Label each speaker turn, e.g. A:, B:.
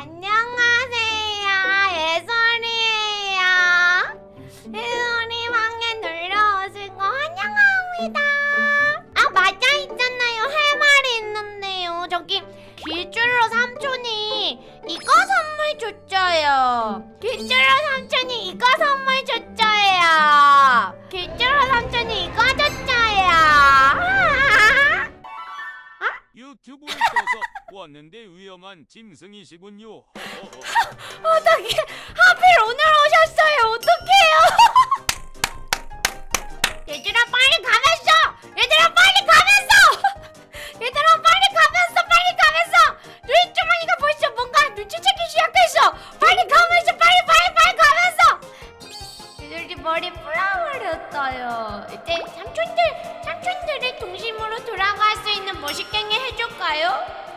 A: 안녕하세요. 예솔이에요. 예솔이 방에 놀러오시고 환영합니다. 아 맞아 있잖아요. 할 말이 있는데요. 저기 길줄로 삼촌이 이거 선물 줬어요. 길줄로 삼촌이 이거 선물
B: 왔는데 위험한 짐승이시군요. 어허.
A: 어떡해 하필 오늘 오셨어요. 어떡해요? 얘들아 빨리 가면서! 얘들아 빨리 가면서! 얘들아 빨리 가면서 빨리 가면서! 눈 주머니가 벌써 뭔가 눈치채기 시작했어. 빨리 가면서 빨리 빨리 빨리 가면서! 얘들이 머리 뿌려버렸어요. 이제 삼촌들 삼촌들의 동심으로 돌아갈 수 있는 머시갱이 해줄까요?